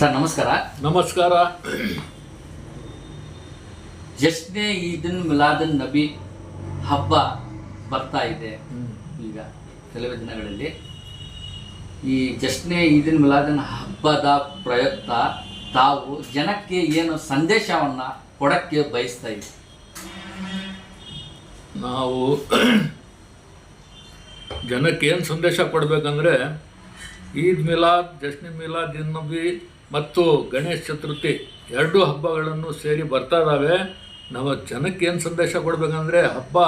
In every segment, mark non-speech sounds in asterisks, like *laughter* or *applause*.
Sir ನಮಸ್ಕಾರ. ನಮಸ್ಕಾರ. ಎಷ್ಟನೇ ಈದಿನ್ ಮಿಲಾದನ್ ನಬಿ ಹಬ್ಬ ಬರ್ತಾ ಇದೆ ಈಗ ಕೆಲವೇ ದಿನಗಳಲ್ಲಿ. ಈ ಜಶ್ನೇ ಈದಿನ ಮಿಲಾದನ್ ಹಬ್ಬದ ಪ್ರಯುಕ್ತ ತಾವು ಜನಕ್ಕೆ ಏನು ಸಂದೇಶವನ್ನ ಕೊಡಕ್ಕೆ ಬಯಸ್ತಾ ಇದೆ ನಾವು ಜನಕ್ಕೆ ಏನು ಸಂದೇಶ ಕೊಡಬೇಕಂದ್ರೆ ಈದ್ ಮಿಲಾದ್ ಜಶ್ನಿ ಮಿಲಾದ್ ನಬಿ ಮತ್ತು ಗಣೇಶ ಚತುರ್ಥಿ ಎರಡೂ ಹಬ್ಬಗಳನ್ನು ಸೇರಿ ಬರ್ತಾ ಇದ್ದಾವೆ ನಾವು ಜನಕ್ಕೆ ಏನು ಸಂದೇಶ ಕೊಡಬೇಕಂದ್ರೆ ಹಬ್ಬ.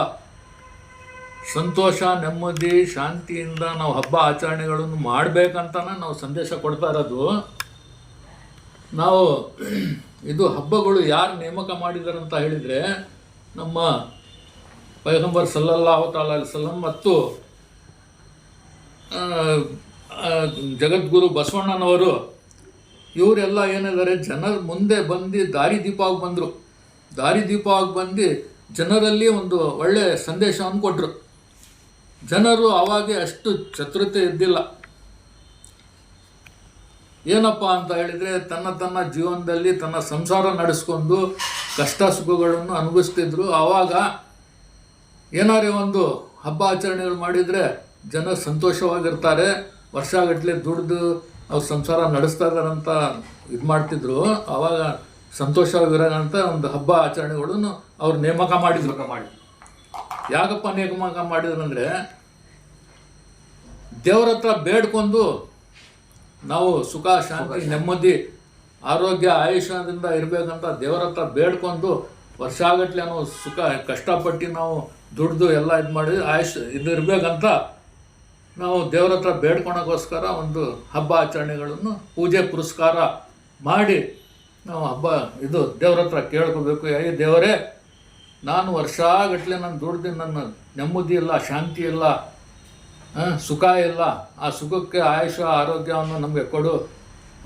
ಸಂತೋಷ, ನೆಮ್ಮದಿ, ಶಾಂತಿಯಿಂದ ನಾವು ಹಬ್ಬ ಆಚರಣೆಗಳನ್ನು ಮಾಡಬೇಕಂತನೇ ನಾವು ಸಂದೇಶ ಕೊಡ್ತಾ ಇರೋದು. ನಾವು *clears throat* ಇದು ಹಬ್ಬಗಳು ಯಾರು ನೇಮಕ ಮಾಡಿದ್ದಾರೆ ಅಂತ ಹೇಳಿದರೆ ನಮ್ಮ ಪೈಗಂಬರ್ ಸಲ್ಲಲ್ಲಾಹು ತಾಲ ಸಲಂ ಮತ್ತು ಜಗದ್ಗುರು ಬಸವಣ್ಣನವರು ಇವರೆಲ್ಲ ಏನಿದ್ದಾರೆ? ಜನರ ಮುಂದೆ ಬಂದು ದಾರಿದೀಪವಾಗಿ ಬಂದರು. ದಾರಿದೀಪವಾಗಿ ಬಂದು ಜನರಲ್ಲಿ ಒಂದು ಒಳ್ಳೆಯ ಸಂದೇಶವನ್ನು ಕೊಟ್ಟರು ಜನರು ಆವಾಗೆ ಅಷ್ಟು ಚತುರತೆ ಇದ್ದಿಲ್ಲ. ಏನಪ್ಪ ಅಂತ ಹೇಳಿದರೆ ತನ್ನ ತನ್ನ ಜೀವನದಲ್ಲಿ ತನ್ನ ಸಂಸಾರ ನಡೆಸ್ಕೊಂಡು ಕಷ್ಟ ಸುಖಗಳನ್ನು ಅನುಭವಿಸ್ತಿದ್ರು. ಆವಾಗ ಏನಾರೇ ಒಂದು ಹಬ್ಬ ಆಚರಣೆಗಳು ಮಾಡಿದರೆ ಜನ ಸಂತೋಷವಾಗಿರ್ತಾರೆ. ವರ್ಷಗಟ್ಟಲೆ ದುಡ್ದು ಅವ್ರ ಸಂಸಾರ ನಡೆಸ್ತಾ ಇದ್ದಾರಂತ ಇದು ಮಾಡ್ತಿದ್ರು. ಆವಾಗ ಅಂತ ಒಂದು ಹಬ್ಬ ಆಚರಣೆಗಳನ್ನು ಅವ್ರು ನೇಮಕ ಮಾಡಿದ್ರು. ಮಾಡಿ ಯಾಕಪ್ಪ ನೇಮಕ ಮಾಡಿದ್ರು ಅಂದ್ರೆ ದೇವ್ರ ಹತ್ರ ಬೇಡ್ಕೊಂಡು ನಾವು ಸುಖ ಶಾಂತಿ. ನೆಮ್ಮದಿ ಆರೋಗ್ಯ ಆಯುಷ್ಯದಿಂದ ಇರಬೇಕಂತ ದೇವರ ಹತ್ರ ಬೇಡ್ಕೊಂಡು ವರ್ಷಾಗಟ್ಲೆ ನಾವು ಸುಖ ಕಷ್ಟಪಟ್ಟು ನಾವು ದುಡ್ದು ಎಲ್ಲ ಇದು ಮಾಡಿ ಆಯುಷ್ ಇದು ಇರಬೇಕಂತ ನಾವು ದೇವರ ಹತ್ರ ಬೇಡ್ಕೊಳಕ್ಕೋಸ್ಕರ ಒಂದು ಹಬ್ಬ ಆಚರಣೆಗಳನ್ನು ಪೂಜೆ ಪುರಸ್ಕಾರ ಮಾಡಿ ನಾವು ಹಬ್ಬ ಇದು ದೇವ್ರ ಹತ್ರ ಕೇಳ್ಕೋಬೇಕು ಏ ದೇವರೇ ನಾನು ವರ್ಷಾಗಟ್ಲೆ ನಾನು ದುಡ್ದು ನನ್ನ ನೆಮ್ಮದಿ ಇಲ್ಲ ಶಾಂತಿ ಇಲ್ಲ ಸುಖ ಇಲ್ಲ ಆ ಸುಖಕ್ಕೆ ಆಯುಷ ಆರೋಗ್ಯವನ್ನು ನಮಗೆ ಕೊಡು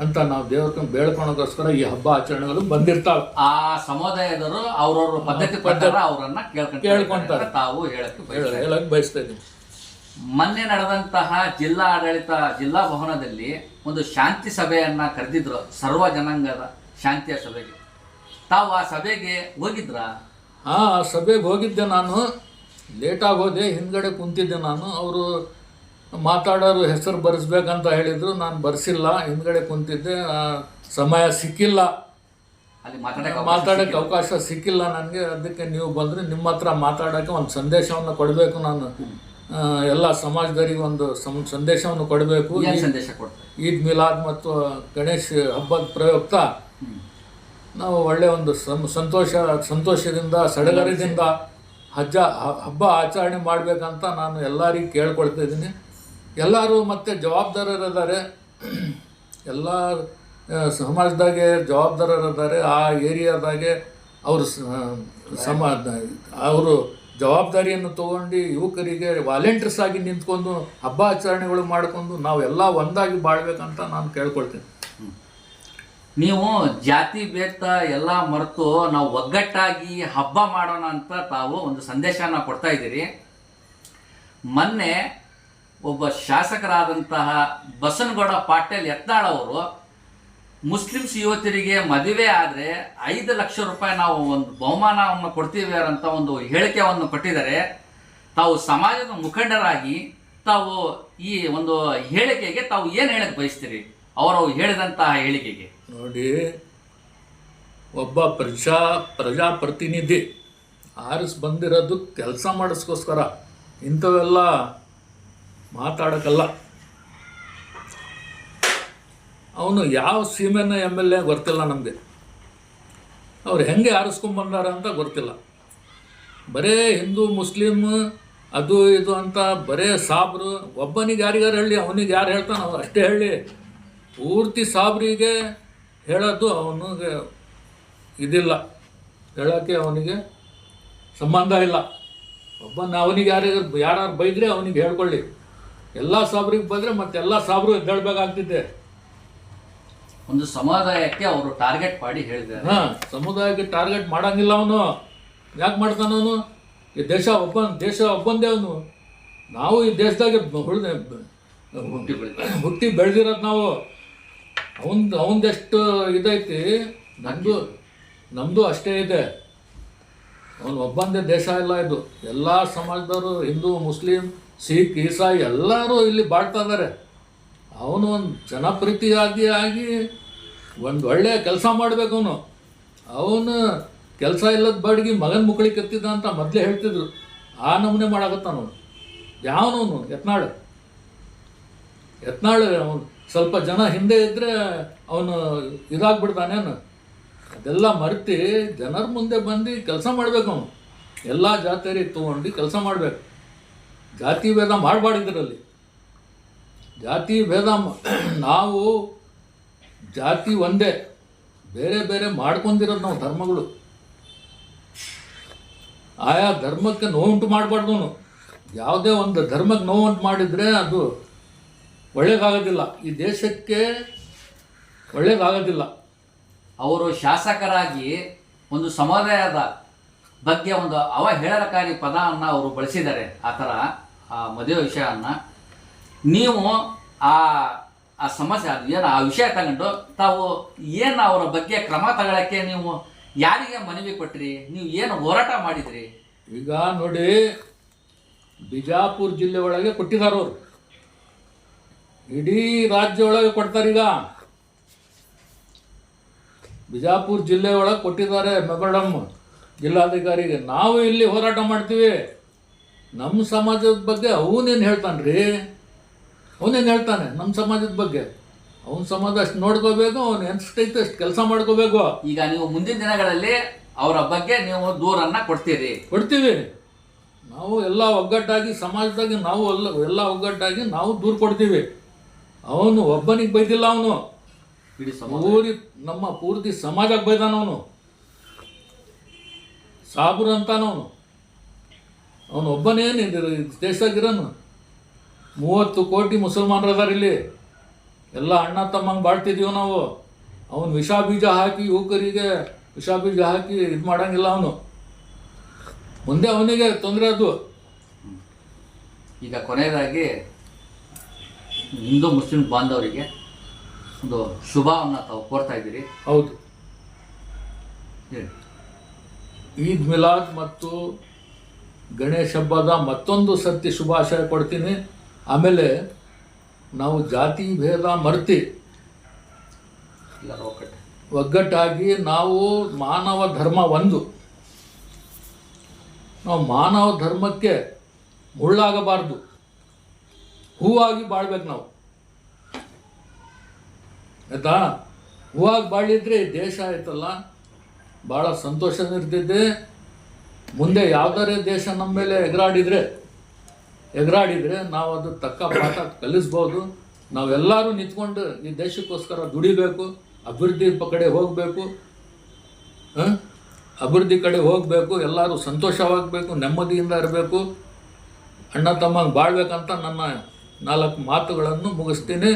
ಅಂತ ನಾವು ದೇವ್ರ ಬೇಡ್ಕೊಳೋಕ್ಕೋಸ್ಕರ ಈ ಹಬ್ಬ ಆಚರಣೆಗಳು ಬಂದಿರ್ತಾವೆ. ಆ ಸಮುದಾಯದವರು ಅವ್ರವ್ರ ಪದ್ಧತಿ ಪ್ರಕಾರ ಅವರನ್ನು ಕೇಳ್ಕೊಂಡು ಕೇಳ್ಕೊಂತಾರೆ. ತಾವು ಹೇಳಕ್ಕೆ ಹೇಳ ಹೇಳಕ್ಕೆ ಬಯಸ್ತಾ ಇದ್ದೀನಿ ಮೊನ್ನೆ ನಡೆದಂತಹ ಜಿಲ್ಲಾ ಆಡಳಿತ ಜಿಲ್ಲಾ ಭವನದಲ್ಲಿ ಒಂದು ಶಾಂತಿ ಸಭೆಯನ್ನ ಕರೆದಿದ್ರು ಸರ್ವ ಜನಾಂಗದ ಶಾಂತಿಯ ಸಭೆಗೆ. ತಾವು ಆ ಸಭೆಗೆ ಹೋಗಿದ್ರಾ? ಹಾಂ ಆ ಸಭೆಗೆ ಹೋಗಿದ್ದೆ ನಾನು. ಲೇಟಾಗಿ ಹೋದೆ ಹಿಂದ್ಗಡೆ ಕುಂತಿದ್ದೆ ನಾನು. ಅವರು ಮಾತಾಡೋರು ಹೆಸರು ಬರೆಸ್ಬೇಕಂತ ಹೇಳಿದರು. ನಾನು ಬರೆಸಿಲ್ಲ ಹಿಂದ್ಗಡೆ ಕುಂತಿದ್ದೆ. ಆ, ಸಮಯ ಸಿಕ್ಕಿಲ್ಲ. ಅಲ್ಲಿ ಮಾತಾಡಕ್ಕೆ ಮಾತಾಡೋಕ್ಕೆ ಅವಕಾಶ ಸಿಕ್ಕಿಲ್ಲ ನನಗೆ. ಅದಕ್ಕೆ ನೀವು ಬಂದರೆ ನಿಮ್ಮ ಹತ್ರ ಮಾತಾಡೋಕ್ಕೆ ಒಂದು ಸಂದೇಶವನ್ನು ಕೊಡಬೇಕು ನಾನು. ಎಲ್ಲ ಸಮಾಜದವರಿಗೆ ಒಂದು ಸಂ ಸಂದೇಶವನ್ನು ಕೊಡಬೇಕು. ಏನ್ ಸಂದೇಶ ಕೊಡ್ತಾರೆ? ಈದ್ ಮಿಲಾದ್ ಮತ್ತು ಗಣೇಶ್ ಹಬ್ಬದ ಪ್ರಯುಕ್ತ ನಾವು ಒಳ್ಳೆಯ ಒಂದು ಸಂ- ಸಂತೋಷ ಸಂತೋಷದಿಂದ ಸಡಗರದಿಂದ ಹಜ್ಜ ಹಬ್ಬ ಆಚರಣೆ ಮಾಡಬೇಕಂತ ನಾನು ಎಲ್ಲರಿಗೆ ಕೇಳ್ಕೊಳ್ತಾ ಇದ್ದೀನಿ. ಎಲ್ಲರೂ ಮತ್ತೆ ಜವಾಬ್ದಾರರಿದ್ದಾರೆ. ಎಲ್ಲ ಸಮಾಜದಾಗೆ ಜವಾಬ್ದಾರರಿದ್ದಾರೆ. ಆ ಏರಿಯಾದಾಗೆ ಅವರು ಸಮ ಅವರು ಜವಾಬ್ದಾರಿಯನ್ನು ತಗೊಂಡು ಯುವಕರಿಗೆ ವಾಲೆಂಟಿಯರ್ಸ್ ಆಗಿ ನಿಂತ್ಕೊಂಡು ಹಬ್ಬ ಆಚರಣೆಗಳು ಮಾಡಿಕೊಂಡು ನಾವೆಲ್ಲ ಒಂದಾಗಿ ಬಾಳ್ಬೇಕಂತ ನಾನು ಕೇಳ್ಕೊಳ್ತೀನಿ. ನೀವು ಜಾತಿ ಭೇದ ಎಲ್ಲ ಮರೆತು ನಾವು ಒಗ್ಗಟ್ಟಾಗಿ ಹಬ್ಬ ಮಾಡೋಣ ಅಂತ ತಾವು ಒಂದು ಸಂದೇಶನ ಕೊಡ್ತಾ ಇದ್ದೀರಿ. ಮೊನ್ನೆ ಒಬ್ಬ ಶಾಸಕರಾದಂತಹ ಬಸನಗೌಡ ಪಾಟೀಲ್ ಯತ್ನಾಳ್ ಅವರು ಮುಸ್ಲಿಮ್ಸ್ ಯುವತಿಯರಿಗೆ ಮದುವೆ ಆದರೆ ಐದು ಲಕ್ಷ ರೂಪಾಯಿ ನಾವು ಒಂದು ಬಹುಮಾನವನ್ನು ಕೊಡ್ತೀವಿ ಅಂತ ಒಂದು ಹೇಳಿಕೆಯನ್ನು ಕೊಟ್ಟಿದ್ದಾರೆ. ತಾವು ಸಮಾಜದ ಮುಖಂಡರಾಗಿ ತಾವು ಈ ಒಂದು ಹೇಳಿಕೆಗೆ ತಾವು ಏನು ಹೇಳಕ್ಕೆ ಬಯಸ್ತೀರಿ? ಅವರು ಹೇಳಿದಂತಹ ಹೇಳಿಕೆಗೆ. ನೋಡಿ, ಒಬ್ಬ ಪ್ರಜಾ, ಪ್ರಜಾಪ್ರತಿನಿಧಿ ಆರಿಸ್ ಬಂದಿರೋದು ಕೆಲಸ ಮಾಡಿಸ್ಕೋಸ್ಕರ ಇಂಥವೆಲ್ಲ ಮಾತಾಡೋಕ್ಕಲ್ಲ ಅವನು ಯಾವ ಸೀಮೆನ ಎಂ ಎಲ್ ಎ ಗೊತ್ತಿಲ್ಲ ನಮಗೆ. ಅವ್ರು ಹೆಂಗೆ ಆರಿಸ್ಕೊಂಬಂದಾರ ಅಂತ ಗೊತ್ತಿಲ್ಲ. ಬರೇ ಹಿಂದೂ, ಮುಸ್ಲಿಮ್, ಅದು ಇದು ಅಂತ ಬರೇ ಸಾಬ್ರು, ಒಬ್ಬನಿಗೆ ಯಾರಿಗಾರು ಹೇಳಿ, ಅವನಿಗೆ ಯಾರು ಹೇಳ್ತಾನೆ ಅವ್ನು ಅಷ್ಟೇ ಹೇಳಿ. ಪೂರ್ತಿ ಸಾಬ್ರಿಗೆ ಹೇಳೋದು ಅವನಿಗೆ ಇದಿಲ್ಲ. ಹೇಳೋಕ್ಕೆ ಅವನಿಗೆ ಸಂಬಂಧ ಇಲ್ಲ. ಒಬ್ಬನ ಅವನಿಗೆ ಯಾರಿಗಾರು ಯಾರು ಬೈದರೆ ಅವನಿಗೆ ಹೇಳ್ಕೊಳ್ಳಿ. ಎಲ್ಲ ಸಾಬ್ರಿಗೆ ಬಂದರೆ ಮತ್ತೆ ಎಲ್ಲ ಸಾಬ್ರು ಎದ್ದೇಳ್ಬೇಕಾಗ್ತಿದ್ದೆ. ಒಂದು ಸಮುದಾಯಕ್ಕೆ ಅವರು ಟಾರ್ಗೆಟ್ ಮಾಡಿ ಹೇಳಿದ್ದಾರೆ. ಹಾಂ ಸಮುದಾಯಕ್ಕೆ ಟಾರ್ಗೆಟ್ ಮಾಡಂಗಿಲ್ಲ ಅವನು. ಯಾಕೆ ಮಾಡ್ತಾನ ಅವನು? ಈ ದೇಶ ಒಬ್ಬ ದೇಶ ಒಬ್ಬಂದೇ ಅವನು. ನಾವು ಈ ದೇಶದಾಗೆ ಹುಳ್ದ ಹುಟ್ಟಿ ಬೆಳೆದ ಹುಟ್ಟಿ ಬೆಳೆದಿರೋದು ನಾವು. ಅವಂದು ಅವಂದೆಷ್ಟು ಇದೈತಿ? ನಂದು ನಮ್ಮದು ಅಷ್ಟೇ ಇದೆ. ಅವನು ಒಬ್ಬಂದೇ ದೇಶ ಇಲ್ಲ ಇದು. ಎಲ್ಲ ಸಮಾಜದವರು ಹಿಂದೂ ಮುಸ್ಲಿಂ ಸಿಖ್ ಈಸಾಯಿ ಎಲ್ಲರೂ ಇಲ್ಲಿ ಬಾಳ್ತಾ ಇದ್ದಾರೆ ಅವನು ಒಂದು ಜನಪ್ರತಿಯಾಗಿ ಆಗಿ ಒಂದು ಒಳ್ಳೆಯ ಕೆಲಸ ಮಾಡಬೇಕು ಅವನು. ಅವನು ಕೆಲಸ ಇಲ್ಲದ ಬಾಡಿಗೆ ಮಗನ ಮುಕ್ಕಳಿಗೆ ಕತ್ತಿದ್ದ ಅಂತ ಮೊದಲೇ ಹೇಳ್ತಿದ್ರು. ಆ ನಮೂನೆ ಮಾಡಾಕತ್ತಾನ ಅವನು. ಯಾವನವನು ಯತ್ನಾಳು. ಯತ್ನಾಳು ಅವನು. ಸ್ವಲ್ಪ ಜನ ಹಿಂದೆ ಇದ್ದರೆ ಅವನು ಇದಾಗ್ಬಿಡ್ತಾನೇನು ಅದೆಲ್ಲ ಮರೆತಿ ಜನರ ಮುಂದೆ ಬಂದು ಕೆಲಸ ಮಾಡ್ಬೇಕು ಅವನು. ಎಲ್ಲ ಜಾತಿಯರಿಗೆ ತೊಗೊಂಡು ಕೆಲಸ ಮಾಡಬೇಕು. ಜಾತಿ ಭೇದ ಮಾಡಬಾರ್ದಿದ್ರಲ್ಲಿ ಜಾತಿ ಭೇದ ನಾವು ಜಾತಿ ಒಂದೇ. ಬೇರೆ ಬೇರೆ ಮಾಡ್ಕೊಂಡಿರೋದು ನಾವು ಧರ್ಮಗಳು. ಆಯಾ ಧರ್ಮಕ್ಕೆ ನೋವುಂಟು ಮಾಡಬಾರ್ದು ಯಾವುದೇ ಒಂದು ಧರ್ಮಕ್ಕೆ ನೋವುಂಟು ಮಾಡಿದರೆ ಅದು ಒಳ್ಳೆಯದಾಗೋದಿಲ್ಲ ಈ ದೇಶಕ್ಕೆ ಒಳ್ಳೆಯದಾಗೋದಿಲ್ಲ ಅವರು ಶಾಸಕರಾಗಿ ಒಂದು ಸಮುದಾಯದ ಬಗ್ಗೆ ಒಂದು ಅವಹೇಳನಕಾರಿ ಪದವನ್ನು ಅವರು ಬಳಸಿದ್ದಾರೆ. ಆ ಥರ ಆ ಮದುವೆ ವಿಷಯವನ್ನು ನೀವು ಆ ಆ ಸಮಸ್ಯೆ ಅದು ಏನು ಆ ವಿಷಯ ತಗೊಂಡು ತಾವು ಏನು ಅವರ ಬಗ್ಗೆ ಕ್ರಮ ತಗೊಳ್ಳೋಕ್ಕೆ ನೀವು ಯಾರಿಗೆ ಮನವಿ ಕೊಟ್ರಿ? ನೀವು ಏನು ಹೋರಾಟ ಮಾಡಿದ್ರಿ? ಈಗ ನೋಡಿ, ಬಿಜಾಪುರ ಜಿಲ್ಲೆ ಒಳಗೆ ಕೊಟ್ಟಿದ್ದಾರೆ ಅವರು ಇಡೀ ರಾಜ್ಯ ಒಳಗೆ ಈಗ. ಬಿಜಾಪುರ ಜಿಲ್ಲೆ ಒಳಗೆ ಕೊಟ್ಟಿದ್ದಾರೆ ಮೆಗಡಮ್ ಜಿಲ್ಲಾಧಿಕಾರಿಗೆ. ನಾವು ಇಲ್ಲಿ ಹೋರಾಟ ಮಾಡ್ತೀವಿ. ನಮ್ಮ ಸಮಾಜದ ಬಗ್ಗೆ ಅವನೇನು ಹೇಳ್ತಾನ್ರಿ? ಅವನೇನು ಹೇಳ್ತಾನೆ? ನಮ್ಮ ಸಮಾಜದ ಬಗ್ಗೆ. ಅವನ ಸಮಾಜ ಅಷ್ಟು ನೋಡ್ಕೋಬೇಕು ಅವ್ನು ಎಷ್ಟೈತೆ ಅಷ್ಟು ಕೆಲಸ ಮಾಡ್ಕೋಬೇಕು. ಈಗ ನೀವು ಮುಂದಿನ ದಿನಗಳಲ್ಲಿ ಅವರ ಬಗ್ಗೆ ನೀವು ದೂರನ್ನ ಕೊಡ್ತೀರಿ. ಕೊಡ್ತೀವಿ. ನಾವು ಎಲ್ಲ ಒಗ್ಗಟ್ಟಾಗಿ ಸಮಾಜದಾಗಿ ನಾವು ಎಲ್ಲ ಎಲ್ಲ ಒಗ್ಗಟ್ಟಾಗಿ ನಾವು ದೂರ ಕೊಡ್ತೀವಿ. ಅವನು ಒಬ್ಬನಿಗೆ ಬೈದಿಲ್ಲ ಅವನು. ಇಡೀ ಸಮ ಪೂರಿ ನಮ್ಮ ಪೂರ್ತಿ ಸಮಾಜಕ್ಕೆ ಬೈದಾನ ಅವನು. ಸಾಬುರು ಅಂತಾನವನು ಅವನು. ಒಬ್ಬನೇನು ದೇಶದಾಗಿರೋನು ಮೂವತ್ತು ಕೋಟಿ ಮುಸಲ್ಮಾನರು ಅದಾರ ಇಲ್ಲಿ. ಎಲ್ಲ ಅಣ್ಣ ತಮ್ಮಂಗೆ ಬಾಳ್ತಿದ್ದೀವಿ ನಾವು. ಅವನು ವಿಷ ಬೀಜ ಹಾಕಿ ಯುವಕರಿಗೆ ವಿಷ ಬೀಜ ಹಾಕಿ ಇದು ಮಾಡಂಗಿಲ್ಲ ಅವನು. ಮುಂದೆ ಅವನಿಗೆ ತೊಂದರೆ ಅದು. ಈಗ ಕೊನೆಯದಾಗಿ ಹಿಂದೂ ಮುಸ್ಲಿಂ ಬಾಂಧವರಿಗೆ ಒಂದು ಶುಭವನ್ನು ತಾವು ಕೋರ್ತಾ ಇದ್ದೀರಿ. ಹೌದು. ಈದ್ ಮಿಲಾದ್ ಮತ್ತು ಗಣೇಶ ಹಬ್ಬದ ಮತ್ತೊಂದು ಸತ್ಯ ಶುಭಾಶಯ ಕೊಡ್ತೀನಿ. ಆಮೇಲೆ ನಾವು ಜಾತಿ ಭೇದ ಮರ್ತಿ ಒಗ್ಗಟ್ಟಾಗಿ ನಾವು ಮಾನವ ಧರ್ಮ ಒಂದು. ನಾವು ಮಾನವ ಧರ್ಮಕ್ಕೆ ಮುಳ್ಳಾಗಬಾರ್ದು. ಹೂವಾಗಿ ಬಾಳ್ಬೇಕು ನಾವು. ಆಯ್ತಾ? ಹೂವಾಗಿ ಬಾಳಿದ್ರೆ ದೇಶ ಆಯ್ತಲ್ಲ? ಭಾಳ ಸಂತೋಷ ಇರ್ತಿದ್ದೆ ಮುಂದೆ ಯಾವ್ದಾರೇ ದೇಶ ನಮ್ಮ ಮೇಲೆ ಎಗರಾಡಿದರೆ ಎಗರಾಡಿದರೆ ನಾವು ಅದು ತಕ್ಕ ಪಾಠ ಕಲಿಸ್ಬೋದು. ನಾವೆಲ್ಲರೂ ನಿಂತ್ಕೊಂಡು ಈ ದೇಶಕ್ಕೋಸ್ಕರ ದುಡಿಬೇಕು, ಅಭಿವೃದ್ಧಿ ಕಡೆ ಹೋಗಬೇಕು ಅಭಿವೃದ್ಧಿ ಕಡೆ ಹೋಗಬೇಕು, ಎಲ್ಲರೂ ಸಂತೋಷವಾಗಬೇಕು, ನೆಮ್ಮದಿಯಿಂದ ಇರಬೇಕು. ಅಣ್ಣ ತಮ್ಮಂಗೆ ಬಾಳ್ಬೇಕಂತ ನನ್ನ ನಾಲ್ಕು ಮಾತುಗಳನ್ನು ಮುಗಿಸ್ತೀನಿ.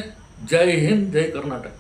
ಜೈ ಹಿಂದ್, ಜೈ ಕರ್ನಾಟಕ.